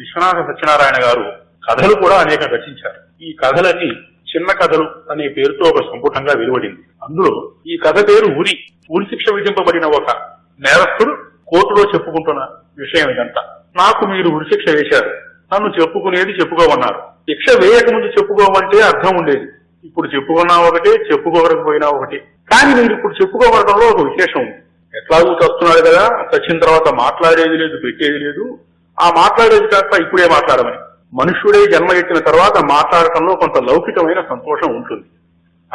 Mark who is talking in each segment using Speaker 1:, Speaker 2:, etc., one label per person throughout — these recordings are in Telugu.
Speaker 1: విశ్వనాథ సత్యనారాయణ గారు కథలు కూడా అనేక రచించారు. ఈ కథలన్నీ చిన్న కథలు అనే పేరుతో ఒక సంపుటంగా వెలువడింది. అందులో ఈ కథ పేరు ఉరి. ఉరి శిక్ష విధింపబడిన ఒక నేరస్తుడు కోర్టులో చెప్పుకుంటున్న విషయం ఇదంతా. నాకు మీరు ఉరి శిక్ష వేశారు. నన్ను చెప్పుకునేది చెప్పుకోమన్నారు. శిక్ష వేయకముందు చెప్పుకోమంటే అర్థం ఉండేది. ఇప్పుడు చెప్పుకున్నా ఒకటే చెప్పుకోవకపోయినా ఒకటే. కానీ మీరు ఇప్పుడు చెప్పుకోవడంలో ఒక విశేషం ఉంది. ఎట్లాగూ చస్తున్నాడు కదా? చచ్చిన తర్వాత మాట్లాడేది లేదు పెట్టేది లేదు. ఆ మాట్లాడేది కాక ఇప్పుడే మాట్లాడమని. మనుష్యుడే జన్మ ఎత్తిన తర్వాత మాట్లాడటంలో కొంత లౌకికమైన సంతోషం ఉంటుంది.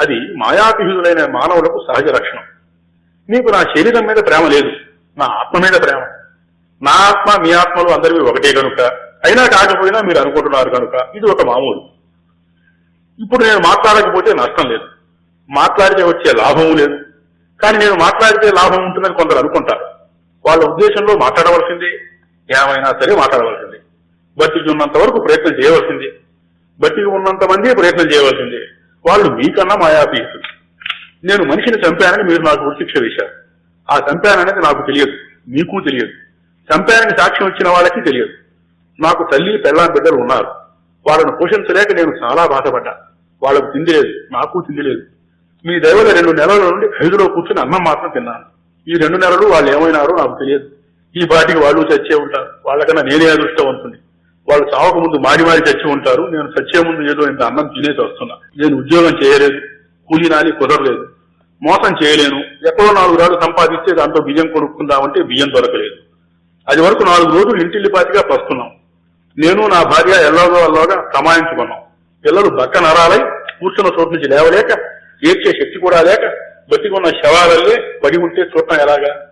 Speaker 1: అది మాయాపిహులైన మానవులకు సహజ లక్షణం. నీకు నా శరీరం మీద ప్రేమ లేదు. నా ఆత్మ మీద ప్రేమ. నా ఆత్మ మీ ఆత్మలు అందరివి ఒకటే కనుక అయినా కాకపోయినా మీరు అనుకుంటున్నారు కనుక ఇది ఒక మామూలు. ఇప్పుడు నేను మాట్లాడకపోతే నష్టం లేదు. మాట్లాడితే వచ్చే లాభము లేదు. కానీ నేను మాట్లాడితే లాభం ఉంటుందని కొందరు అనుకుంటారు. వాళ్ళ ఉద్దేశంలో మాట్లాడవలసిందే. ఏమైనా సరే మాట్లాడవలసింది. బతికి ఉన్నంత వరకు ప్రయత్నం చేయవలసింది. బతికి ఉన్నంత మంది ప్రయత్నం చేయవలసింది. వాళ్ళు మీకన్నా మాయాపీసు నేను మనిషిని చంపానని మీరు నాకు ఉరిశిక్ష వేశారు. ఆ చంపాననేది నాకు తెలియదు. మీకు తెలియదు. చంపానని సాక్ష్యం ఇచ్చిన వాళ్ళకి తెలియదు. నాకు తల్లి పెళ్ళాం బిడ్డలు ఉన్నారు. వాళ్ళను పోషించలేక నేను చాలా బాధపడ్డా. వాళ్ళకు తిండి లేదు. నాకు తిండి లేదు. మీ దైవల రెండు నెలల నుండి ఖైదులో కూర్చుని అన్నం మాత్రం తిన్నాను. ఈ రెండు నెలలు వాళ్ళు ఏమైనారో నాకు తెలియదు. ఈ పాటికి వాళ్ళు చచ్చే ఉంటారు. వాళ్ళకన్నా నేనే అదృష్టవంతుని వాళ్ళు చావక ముందు మాడి మాడి చచ్చి ఉంటారు. నేను చచ్చే ముందు ఏదో ఇంత అన్నం తినేసి వస్తున్నా. నేను ఉద్యోగం చేయలేదు. కూలీ నాని కుదరలేదు. మోసం చేయలేను. ఎక్కడో నాలుగు రోజులు సంపాదిస్తే దాంతో బియ్యం కొనుక్కుందామంటే బియ్యం దొరకలేదు. అది వరకు నాలుగు రోజులు ఇంటిల్లిపాతిగా పస్తున్నాం. నేను నా భార్య ఎల్లాగో అల్లాగా కమాయించుకున్నాం పిల్లలు బక్క నరాలై కూర్చున్న చోటు నుంచి లేవలేక ఏడ్చే శక్తి కూడా లేక బతికున్న శవాలల్లే పడి ఉంటే చూడటం ఎలాగా?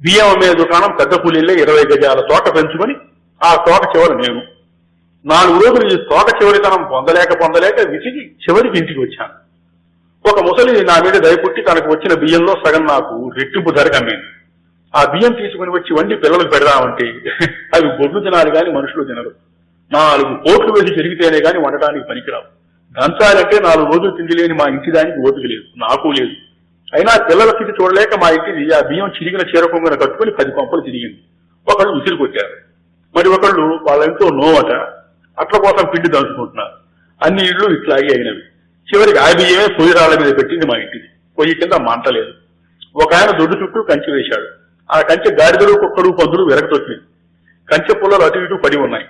Speaker 1: బియ్యం అమ్మే దుకాణం పెద్ద కూలీలే ఇరవై గజాల తోట పెంచుకొని ఆ తోట చివరి నేను. నాలుగు రోజులు ఈ తోట చివరితనం పొందలేక పొందలేక విసిగి చివరికి ఇంటికి వచ్చాను. ఒక ముసలి నా మీద దయపుట్టి తనకు వచ్చిన బియ్యంలో సగం నాకు రెట్టింపు ధరకు అమ్మింది. ఆ బియ్యం తీసుకుని వచ్చి వండి పిల్లలకు పెడదామంటే అవి గొడ్లు తినాలి కానీ మనుషులు తినరు. నాలుగు కోట్లు వేసి జరిగితేనే కానీ వండటానికి పనికిరావు. దంచాలంటే నాలుగు రోజులు తిండి లేని మా ఇంటి దానికి ఓపిక లేదు. నాకు లేదు. అయినా పిల్లల స్థితి చూడలేక మా ఇంటిది ఆ బియ్యం చిరిగిన చీర కొంగున కట్టుకుని పది పంపలు తిరిగింది. ఒకళ్ళు ఉసిరి కొట్టారు. మరి ఒకళ్ళు వాళ్ళ ఇంట్లో నోవట. అట్ల కోసం పిండి దంచుకుంటున్నారు. అన్ని ఇళ్ళు ఇట్లాగే అయినవి. చివరికి ఆ బియ్యమే పొయ్యి మీద పెట్టింది మా ఇంటిది. పొయ్యి కింద మంటలేదు ఒక ఆయన దొడ్డు చుట్టూ కంచె వేశాడు. ఆ కంచె గాడిదలు కుక్కలు పందులు వెరగతొచ్చినాయి కంచె పుల్లలు అటు ఇటు పడి ఉన్నాయి.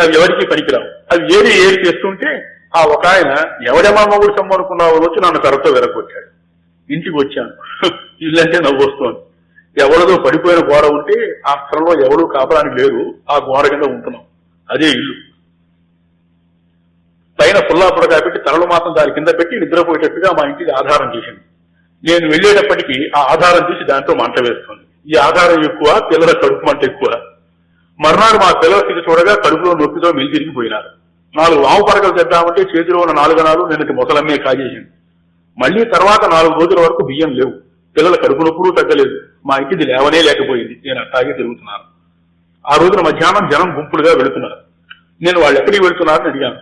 Speaker 1: అవి ఎవరికి పనికిరావు. అవి ఏరి ఏరి చేస్తుంటే ఆ ఒక ఆయన ఎవడెమా మొగుడు సమ్మనుకున్నావు వచ్చి నన్ను కర్రతో వెరగొచ్చాడు ఇంటికి వచ్చాను ఇల్లంటే నవ్వు వస్తోంది ఎవరిదో పడిపోయిన గోడ ఉంటే ఆ స్థలంలో ఎవరు కాపడానికి లేరు. ఆ గోడ కింద ఉంటున్నాం. అదే ఇల్లు. పైన పుల్లాపుడగా పెట్టి తలలు మాత్రం దాని కింద పెట్టి నిద్రపోయేటట్టుగా మా ఇంటికి ఆధారం చేసింది. నేను వెళ్ళేటప్పటికీ ఆ ఆధారం తీసి దాంట్లో మంట వేస్తుంది. ఈ ఆధారం ఎక్కువ పిల్లల కడుపు మంట ఎక్కువ. మర్నాడు మా పిల్లల స్థితి చూడగా కడుపులో నొప్పితో మెలితిరిగిపోయినారు నాలుగు వాము పడకలు తెద్దామంటే చేతిలో ఉన్న నాలుగు నాలుగు నిన్నటి ముసలమ్మే కాజేసింది. మళ్ళీ తర్వాత నాలుగు రోజుల వరకు బియ్యం లేవు. పిల్లల కడుపు నొప్పులు తగ్గలేదు. మా ఇంటిది లేవనే లేకపోయింది. నేను అట్టాగే తిరుగుతున్నాను. ఆ రోజున మధ్యాహ్నం జనం గుంపులుగా వెళుతున్నారు. నేను వాళ్ళు ఎక్కడికి వెళుతున్నారని అడిగాను.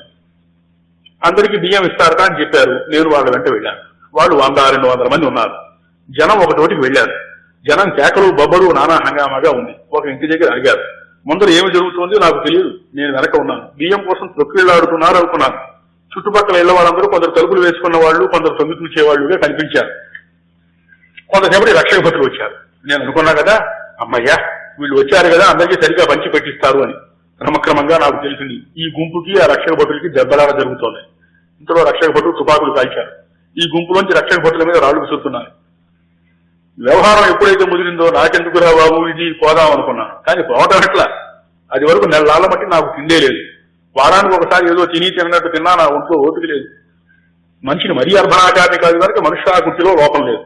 Speaker 1: అందరికీ బియ్యం ఇస్తారట అని చెప్పారు. నేను వాళ్ళ వెంట వెళ్ళాను. వాళ్ళు వంద రెండు వందల మంది ఉన్నారు. జనం ఒక చోటికి వెళ్ళారు. జనం కేకలు బొబ్బలు నానా హంగామాగా ఉంది. ఒక ఇంటి దగ్గర అడిగారు. ముందర ఏమి జరుగుతుందో నాకు తెలియదు నేను వెనక ఉన్నాను. బియ్యం కోసం తొక్కిళ్ళాడుతున్నారు అనుకున్నాను. చుట్టుపక్కల ఇళ్ళ వాళ్ళందరూ కొందరు తలుపులు వేసుకున్న వాళ్ళు కొందరు తొమ్మిది చూసేవాళ్ళుగా కనిపించారు. కొంతసేపటి రక్షక భటులు వచ్చారు. నేను అనుకున్నా కదా అమ్మయ్యా వీళ్ళు వచ్చారు కదా అందరికీ సరిగా పంచి పెట్టిస్తారు అని. క్రమక్రమంగా నాకు తెలిసింది ఈ గుంపుకి ఆ రక్షక భటులకి దెబ్బలాట జరుగుతోంది. ఇంతలో రక్షక భటులు తుపాకులు కాల్చారు. ఈ గుంపులోంచి రక్షక భటుల మీద రాళ్ళు విసురుతున్నారు వ్యవహారం ఎప్పుడైతే ముదిరిందో నాకెందుకురా బాబు ఇది పోదాం అనుకున్నాను. కానీ పోవటం ఎట్లా? అది వరకు నెలల మట్టి నాకు తిండే లేదు. వారానికి ఒకసారి ఏదో తిని తిన్నట్టు తిన్నా నా ఒంట్లో ఓపిక లేదు. మనిషిని మరీ అర్ధనాకారిని కాదు కనుక మనుష్యాకృతిలో లోపం లేదు.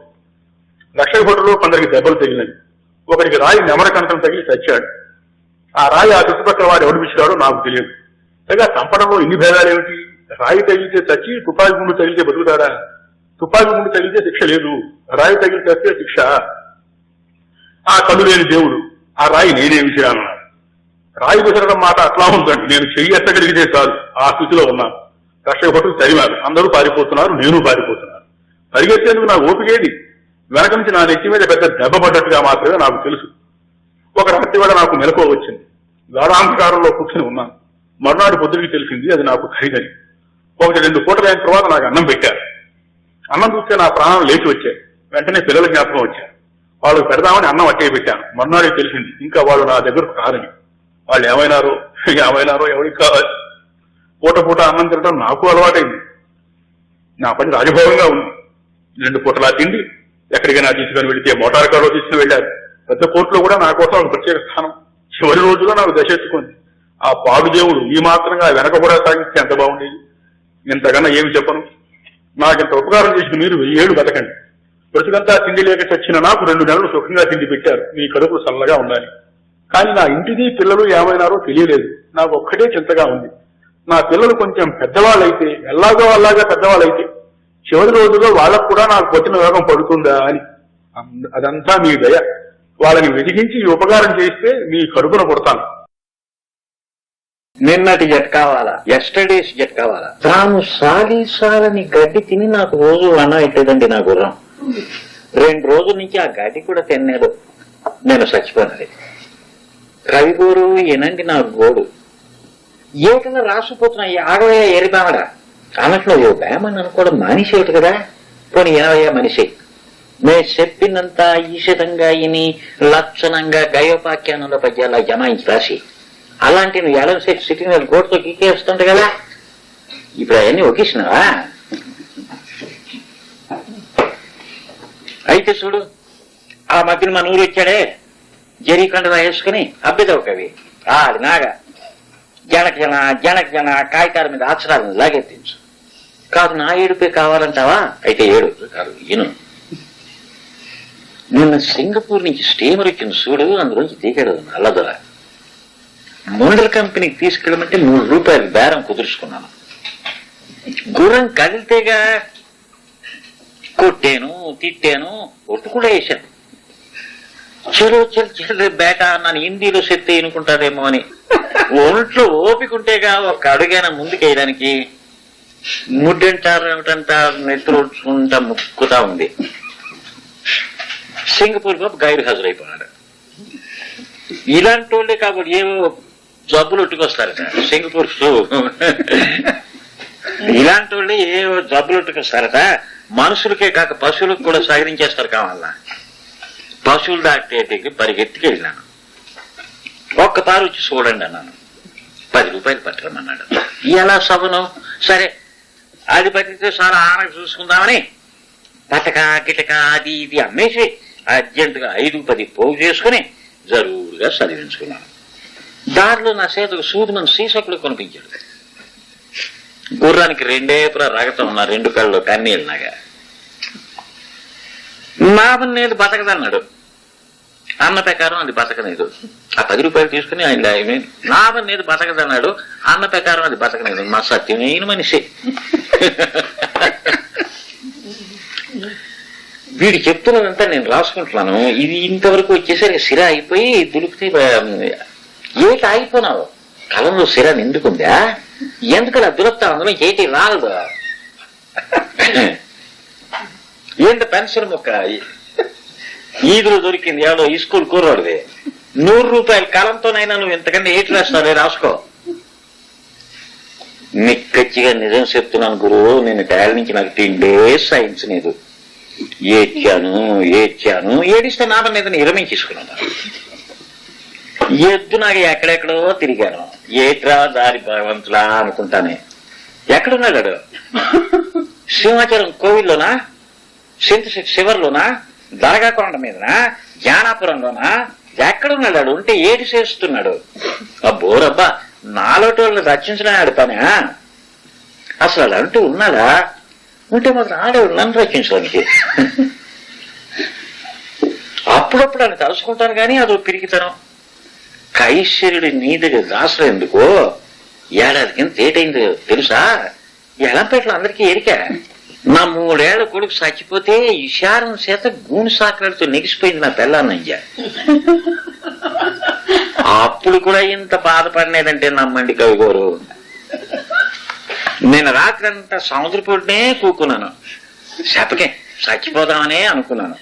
Speaker 1: లక్ష కోట్లలో కొందరికి దెబ్బలు తగిలినవి. ఒకరికి రాయి నెమర కంఠం తగిలి చచ్చాడు. ఆ రాయి ఆ చుట్టుపక్కల వాడు ఎవడిపించాడో నాకు తెలియదు. పైగా చంపడంలో ఇన్ని భేదాలు ఏమిటి రాయి తగిలితే చచ్చి తుపాకి గుండు తగిలితే బతుకుతాడా? తుపాకి గుండు తగిలితే శిక్ష లేదు. రాయి తగిలి శిక్ష. ఆ కళ్ళు లేని దేవుడు ఆ రాయి నేనే విసిరానన్నాడు రాయి విసరడం మాట అట్లా ఉందండి. నేను చెయ్యి ఎత్తగలిగితే చాలు. ఆ స్థితిలో ఉన్నాను. రక్షక భటులు తరిమారు అందరూ పారిపోతున్నారు నేను పారిపోతున్నాను. పరిగెత్తేందుకు నాకు ఓపికేది వెనక నుంచి నా నెత్తి మీద పెద్ద దెబ్బ పడ్డట్టుగా మాత్రమే నాకు తెలుసు. ఒక రాత్రి వేళ నాకు మెలకువ వచ్చింది. గాఢాంధకారంలో కూర్చుని ఉన్నాను. మరునాడు పొద్దుకి తెలిసింది అది నాకు ఖరీదని ఒకటి రెండు పూటలు అయిన తర్వాత నాకు అన్నం పెట్టారు. అన్నం చూస్తే నా ప్రాణం లేచి వచ్చాయి. వెంటనే పిల్లల జ్ఞాపకం వచ్చారు వాళ్ళకి పెడదామని అన్నం అట్టే పెట్టాను. మరునాడే తెలిసింది. ఇంకా వాళ్ళు నా దగ్గరకు కాదని వాళ్ళు ఏమైనారో ఏమైనారో ఎవరికి కావాలి? పూట పూట అన్నం తినడం నాకు అలవాటైంది. నా పని రాజభోగంగా ఉంది. రెండు పూటలా తిండి ఎక్కడికైనా తీసుకొని వెళితే మోటార్ కారులో తీసుకుని వెళ్ళారు పెద్ద కోర్టులో కూడా నా కోసం ఒక ప్రత్యేక స్థానం. చివరి రోజులో నాకు దశెత్తుకుంది ఆ పాడుదేవుడు ఈ మాత్రంగా వెనక కూడా సాగిస్తే ఎంత బాగుండేది? ఇంతకన్నా ఏమి చెప్పను? నాకు ఇంత ఉపకారం చేసిన మీరు ఏడు బతకండి. ప్రతికంతా తిండి లేక చచ్చిన నాకు రెండు నెలలు సుఖంగా తిండి పెట్టారు. మీ కడుపులు చల్లగా ఉండాలి. కానీ నా ఇంటిది పిల్లలు ఏమైనారో తెలియలేదు. నాకు ఒక్కటే చింతగా ఉంది. నా పిల్లలు కొంచెం పెద్దవాళ్ళైతే ఎలాగో అలాగా పెద్దవాళ్ళైతే చివరి రోజుల్లో వాళ్ళకు కూడా నాకు వచ్చిన యోగం పడుతుందా అని. అదంతా మీ దయ. వాళ్ళని వెలిగించి ఉపకారం చేస్తే మీ కడుపున పుడతాను.
Speaker 2: నిన్నటి జట్ కావాలా? ఎస్టర్డేస్ జట్ కావాలా? తాను సాలి సాలని గడ్డి తిని నాకు రోజు అన్న ఎట్టేదండి నా గుర్రం. రెండు రోజుల నుంచి ఆ గడ్డి కూడా తిన్నాడు నేను చచ్చిపోయినది. రవిగోరు ఏనండి నా గోడు ఏటలా రాసిపోతున్నా ఈ ఆడవయ్య ఎరిబామడ అన్నట్లు ఓ వేమని అనుకోవడం మానేసేటి కదా. పోనీ ఏనవయ్య మనిషి? మే చెప్పినంత ఈషితంగా ఇని లక్షణంగా గయోపాఖ్యానంలో పద్యాల జమాయించి రాసి. అలాంటి నువ్వు ఎలా సెట్ సిట్టింగ్ మీద గోటుతో గీకేస్తుంట కదా. ఇప్పుడు అవన్నీ ఒకేసినావా? అయితే చూడు ఆ మధ్యన మన ఊరు వచ్చాడే. జరీకండ వేసుకుని అబ్బిదవు కవి. ఆడి నాగా. జనక జన జనక జన కాగితాల మీద అక్షరాలను లాగెత్తించు. కాదు నా ఏడుపే కావాలంటావా? అయితే ఏడు. కాదు ఇను నిన్న సింగపూర్ నుంచి స్టీమర్ ఎక్కిన చూడు అందులోంచి దిగాడు నల్లదొర. ముండల కంపెనీకి తీసుకెళ్ళమంటే నూరు రూపాయలు బేరం కుదుర్చుకున్నాను. గుర్రం కదిలితేగా కొట్టాను తిట్టాను ఒట్టు కూడా వేశాను. చలో చల్ చల్ బేట నన్ను హిందీలో శక్తి అనుకుంటారేమో అని. ఒంట్లో ఓపికంటేగా ఒక అడుగైనా ముందుకేయడానికి ముడ్డంటారు ఏమిటంటారు నెత్తులు ఉంచుకుంటా ముక్కుతా ఉంది. సింగపూర్ బాబు గైరు హాజరైపోయినాడు ఇలాంటి వాళ్ళే కాబట్టి ఏవో జబ్బులు ఉట్టుకొస్తారు సింగపూర్ ఇలాంటి వాళ్ళే ఏవో జబ్బులు ఉట్టుకొస్తారట. మనుషులకే కాక పశువులకు కూడా సహకరించేస్తారు కావాలా? పశువులు దాటేటికి పరిగెత్తికి వెళ్ళాను. ఒక్కసారి వచ్చి చూడండి అన్నాను. పది రూపాయలు పట్టమన్నాడు. ఎలా సభను సరే అది పట్టితే సార్ ఆన చూసుకుందామని. పతక గిటక అది ఇది అమ్మేసి అర్జెంటుగా ఐదు పది పోగు చేసుకుని జరువుగా చదివించుకున్నాను. దారిలో నా చేతకు సూదిమని సీసకుడు కొనిపించాడు. గుర్రానికి రెండేపుల రగతం ఉన్న రెండు కళ్ళు కన్నీళ్ళు నాగా నేను బతకదన్నాడు. అన్న ప్రకారం అది బతకలేదు. ఆ పది రూపాయలు తీసుకుని ఆయన లాభం లేదు బతకదన్నాడు. అన్న ప్రకారం అది బతకలేదు. మా సత్యమైన మనిషి. వీడు చెప్తున్నదంతా నేను రాసుకుంటున్నాను. ఇది ఇంతవరకు వచ్చేసరికి సిర అయిపోయి దులిపితే ఏటి ఆగిపోనావు? కలంలో సిర నిండుకుందా? ఎందుకలా అలా దులుపుతా అందులో ఏటి రాలదు? ఏంటి పెన్షన్ మొక్క? ఈదులు దొరికింది ఎవడో ఈ స్కూల్ కూరవాడిది. నూరు రూపాయల కాలంతోనైనా నువ్వు ఇంతకన్నా ఏటి రాస్తావే రాసుకో. నిక్కచ్చిగా నిజం చెప్తున్నాను గురువు నేను టైల్ నుంచి నాకు తిండే సైన్స్ లేదు ఏడ్చాను ఏడ్చాను ఏడిస్తే నా మీద విరమించేసుకున్నాను ఎద్దు నాకు ఎక్కడెక్కడో తిరిగాను. ఏట్రా దారి భగవంతులా అనుకుంటానే. ఎక్కడున్నాడు సింహాచలం కోవిల్లోనా? సింత శివర్లోనా? దరగాకొండ మీదనా? జానాపురంలోనా ఎక్కడున్నాడు ఉంటే ఏడి చేస్తున్నాడు? అబ్బోరబ్బా నాలోటి వాళ్ళని రక్షించడం ఆడతానా అసలు అలాంటి ఉన్నాడా? ఉంటే మాత్రం ఆడేవాళ్ళు నన్ను రచించడానికి అప్పుడప్పుడు అని తలుచుకుంటాను కానీ అదో పిరికితనం. కైశ్వరుడి నీ దాసలు ఎందుకో? ఏడాది కింద తేటైంది తెలుసా? ఎలంపేటలో అందరికీ ఎరికా? నా మూడేళ్ళ కొడుకు చచ్చిపోతే ఇషారం చేత గూని సాకలతో నెగిసిపోయింది నా పిల్లన్నయ్య అప్పుడు కూడా ఇంత బాధపడినదంటే నమ్మండి కవి గారు నేను రాత్రి అంతా సముద్రపూడినే కూకున్నాను. చెప్పకే చచ్చిపోదామనే అనుకున్నాను.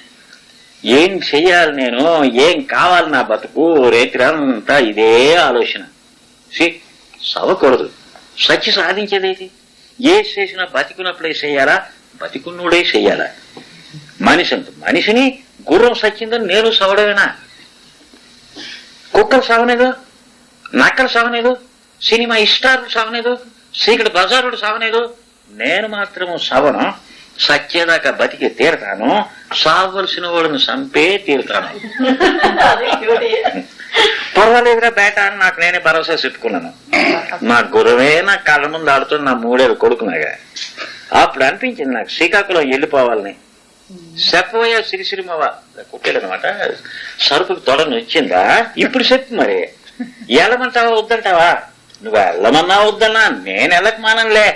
Speaker 2: ఏం చెయ్యాలి నేను ఏం కావాలి నా బతుకు రేత్రంతా ఇదే ఆలోచన. సి చదవకూడదు సచ్చి సాధించేదేది ఏ చేసినా బతికున్నప్పుడే చేయాలా? బతికున్నోడే చేయాలా? మనిషి అంత మనిషిని గుర్రం సచ్చిందని నేను సవడమేనా? కుక్కలు సావనేదు? నక్కలు సావనేదు? సినిమా ఇష్టాలు సావనేదు? సీకటి బజారుడు సావనేదు? నేను మాత్రము సవను. సత్యేదాకా బతికి తీరతాను. సావలసిన వాళ్ళని చంపే తీరుతాను. పర్వాలేదురా బేట అని నాకు నేనే భరోసా చెప్పుకున్నాను. నా గురువే నా కళ్ళ ముందు ఆడుతున్న నా మూడేళ్ళు కొడుకున్నాగా అప్పుడు అనిపించింది నాకు శ్రీకాకుళం వెళ్ళిపోవాలని. చెప్పబోయా సిరిసిరిమవ కుట్టేదనమాట సరుకులు తొడని వచ్చిందా ఇప్పుడు చెప్పు మరి. వెళ్ళమంటావా వద్దంటావా? నువ్వు వెళ్ళమన్నా వద్దన్నా నేను వెళ్ళక మానంలే.